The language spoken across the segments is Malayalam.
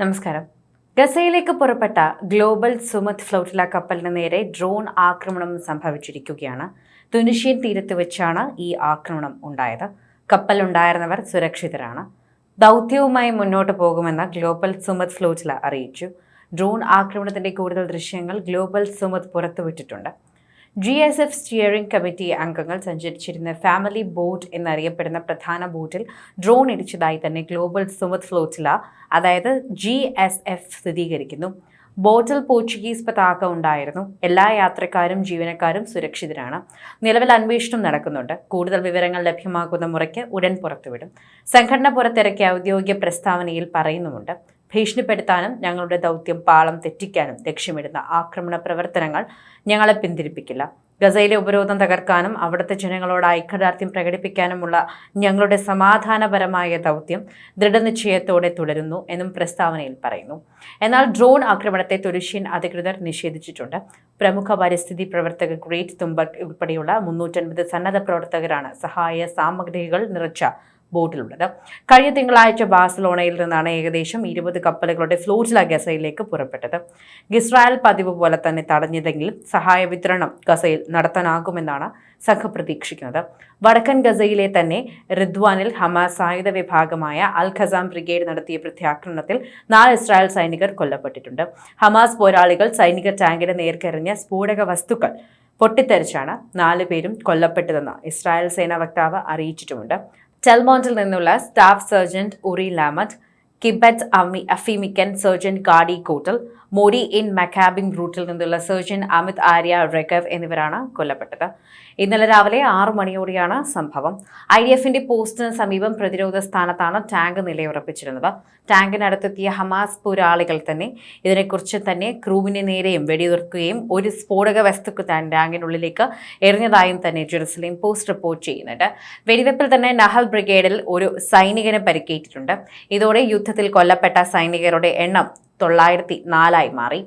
നമസ്കാരം. ഗസയിലേക്ക് പുറപ്പെട്ട ഗ്ലോബൽ സുമത് ഫ്ലോട്ടില കപ്പലിന് നേരെ ഡ്രോൺ ആക്രമണം സംഭവിച്ചിരിക്കുകയാണ്. തുനിഷ്യൻ തീരത്ത് വെച്ചാണ് ഈ ആക്രമണം ഉണ്ടായത്. കപ്പലുണ്ടായിരുന്നവർ സുരക്ഷിതരാണ്. ദൗത്യവുമായി മുന്നോട്ട് പോകുമെന്ന് ഗ്ലോബൽ സുമത് ഫ്ലോട്ടില അറിയിച്ചു. ഡ്രോൺ ആക്രമണത്തിന്റെ കൂടുതൽ ദൃശ്യങ്ങൾ global Sumud പുറത്തുവിട്ടിട്ടുണ്ട്. G S F steering committee അംഗങ്ങൾ സഞ്ചരിച്ചിരുന്ന ഫാമിലി ബോട്ട് എന്നറിയപ്പെടുന്ന പ്രധാന ബോട്ടിൽ ഡ്രോൺ ഇടിച്ചതായി തന്നെ ഗ്ലോബൽ സുമത് ഫ്ലോട്ടില അതായത് ജി എസ് എഫ് സ്ഥിരീകരിക്കുന്നു. ബോട്ടിൽ പോർച്ചുഗീസ് പതാക ഉണ്ടായിരുന്നു. എല്ലാ യാത്രക്കാരും ജീവനക്കാരും സുരക്ഷിതരാണ്. നിലവിൽ അന്വേഷണം നടക്കുന്നുണ്ട്. കൂടുതൽ വിവരങ്ങൾ ലഭ്യമാകുന്ന മുറയ്ക്ക് ഉടൻ പുറത്തുവിടും. സംഘടന പുറത്തിറക്കിയ ഔദ്യോഗിക പ്രസ്താവനയിൽ പറയുന്നുമുണ്ട്. ഭീഷണിപ്പെടുത്താനും ഞങ്ങളുടെ ദൗത്യം പാളം തെറ്റിക്കാനും ലക്ഷ്യമിടുന്ന ആക്രമണ പ്രവർത്തനങ്ങൾ ഞങ്ങളെ പിന്തിരിപ്പിക്കില്ല. ഗസയിലെ ഉപരോധം തകർക്കാനും അവിടുത്തെ ജനങ്ങളോട് ഐക്യദാർഢ്യം പ്രകടിപ്പിക്കാനുമുള്ള ഞങ്ങളുടെ സമാധാനപരമായ ദൗത്യം ദൃഢനിശ്ചയത്തോടെ തുടരുന്നു എന്നും പ്രസ്താവനയിൽ പറയുന്നു. എന്നാൽ ഡ്രോൺ ആക്രമണത്തെ തുരുഷ്യൻ അധികൃതർ നിഷേധിച്ചിട്ടുണ്ട്. പ്രമുഖ പരിസ്ഥിതി പ്രവർത്തക ഗ്രേറ്റ് തുമ്പക് ഉൾപ്പെടെയുള്ള മുന്നൂറ്റൻപത് സന്നദ്ധ പ്രവർത്തകരാണ് സഹായ സാമഗ്രികൾ നിറച്ച ബോട്ടിലുള്ളത് കഴിഞ്ഞ തിങ്കളാഴ്ച ബാഴ്സലോണയിൽ നിന്നാണ് ഏകദേശം ഇരുപത് കപ്പലുകളുടെ ഫ്ലോറ്റില ഗസയിലേക്ക് പുറപ്പെട്ടത്. ഇസ്രായേൽ പതിവ് പോലെ തന്നെ തടഞ്ഞതെങ്കിലും സഹായ വിതരണം ഗസയിൽ നടത്താനാകുമെന്നാണ് സംഘം പ്രതീക്ഷിക്കുന്നത്. വടക്കൻ ഗസയിലെ തന്നെ റിദ്വാനിൽ ഹമാസ് സായുധ വിഭാഗമായ അൽ ഖസാം ബ്രിഗേഡ് നടത്തിയ പ്രത്യാക്രമണത്തിൽ നാല് ഇസ്രായേൽ സൈനികർ കൊല്ലപ്പെട്ടിട്ടുണ്ട്. ഹമാസ് പോരാളികൾ സൈനിക ടാങ്കിന് നേർക്കെറിഞ്ഞ സ്ഫോടക വസ്തുക്കൾ പൊട്ടിത്തെറിച്ചാണ് നാല് പേരും കൊല്ലപ്പെട്ടതെന്ന് ഇസ്രായേൽ സേനാ വക്താവ് അറിയിച്ചിട്ടുമുണ്ട്. ടെൽമോണ്ടിൽ നിന്നുള്ള staff sergeant Uri Lamet kibbutz അഫീമിക്കൻ sergeant Gadi Kotel Modi'in Maccabim റൂട്ടിൽ നിന്നുള്ള സർജൻ അമിത് ആര്യ റെക്കവ് എന്നിവരാണ് കൊല്ലപ്പെട്ടത്. ഇന്നലെ രാവിലെ ആറു മണിയോടെയാണ് സംഭവം. ഐ ഡി എഫിന്റെ പോസ്റ്റിന് സമീപം പ്രതിരോധ സ്ഥാനത്താണ് ടാങ്ക് നിലയുറപ്പിച്ചിരുന്നത്. ടാങ്കിനടുത്തെത്തിയ ഹമാസ് പോരാളികൾ തന്നെ ഇതിനെക്കുറിച്ച് തന്നെ ക്രൂവിന് നേരെയും വെടിയുതിർക്കുകയും ഒരു സ്ഫോടക വസ്തുക്ക് ടാങ്കിനുള്ളിലേക്ക് എറിഞ്ഞതായും തന്നെ ജെറുസലേം പോസ്റ്റ് റിപ്പോർട്ട് ചെയ്യുന്നുണ്ട്. വെടിവെപ്പിൽ തന്നെ നഹൽ ബ്രിഗേഡിൽ ഒരു സൈനികനെ പരിക്കേറ്റിട്ടുണ്ട്. ഇതോടെ യുദ്ധത്തിൽ കൊല്ലപ്പെട്ട സൈനികരുടെ എണ്ണം തൊള്ളായിരത്തി നാലായി മാറി.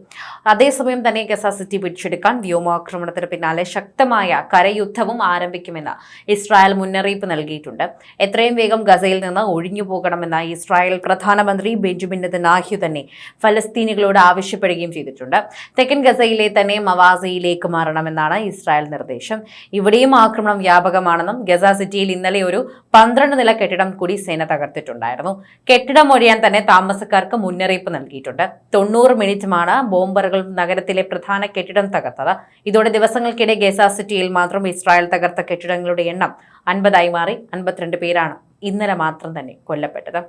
അതേസമയം തന്നെ ഗസ സിറ്റി പിടിച്ചെടുക്കാൻ വ്യോമാക്രമണത്തിന് പിന്നാലെ ശക്തമായ കരയുദ്ധവും ആരംഭിക്കുമെന്ന് ഇസ്രായേൽ മുന്നറിയിപ്പ് നൽകിയിട്ടുണ്ട്. എത്രയും വേഗം ഗസയിൽ നിന്ന് ഒഴിഞ്ഞു പോകണമെന്ന ഇസ്രായേൽ പ്രധാനമന്ത്രി ബെഞ്ചമിൻ നെതന്യാഹു തന്നെ ഫലസ്തീനികളോട് ആവശ്യപ്പെടുകയും ചെയ്തിട്ടുണ്ട്. തെക്കൻ ഗസയിലെ തന്നെ മവാസയിലേക്ക് മാറണമെന്നാണ് ഇസ്രായേൽ നിർദ്ദേശം. ഇവിടെയും ആക്രമണം വ്യാപകമാണെന്നും ഗസ സിറ്റിയിൽ ഇന്നലെ ഒരു പന്ത്രണ്ട് നില കെട്ടിടം കൂടി സേന തകർത്തിട്ടുണ്ടായിരുന്നു. കെട്ടിടം ഒഴിയാൻ തന്നെ താമസക്കാർക്ക് മുന്നറിയിപ്പ് നൽകിയിട്ടുണ്ട്. തൊണ്ണൂറ് മിനിറ്റുമാണ് ബോംബറുകൾ നഗരത്തിലെ പ്രധാന കെട്ടിടം തകർത്തത്. ഇതോടെ ദിവസങ്ങൾക്കിടെ ഗസ സിറ്റിയിൽ മാത്രം ഇസ്രായേൽ തകർത്ത കെട്ടിടങ്ങളുടെ എണ്ണം അൻപതായി മാറി അൻപത്തിരണ്ട് പേരാണ് ഇന്നലെ മാത്രം തന്നെ കൊല്ലപ്പെട്ടത്.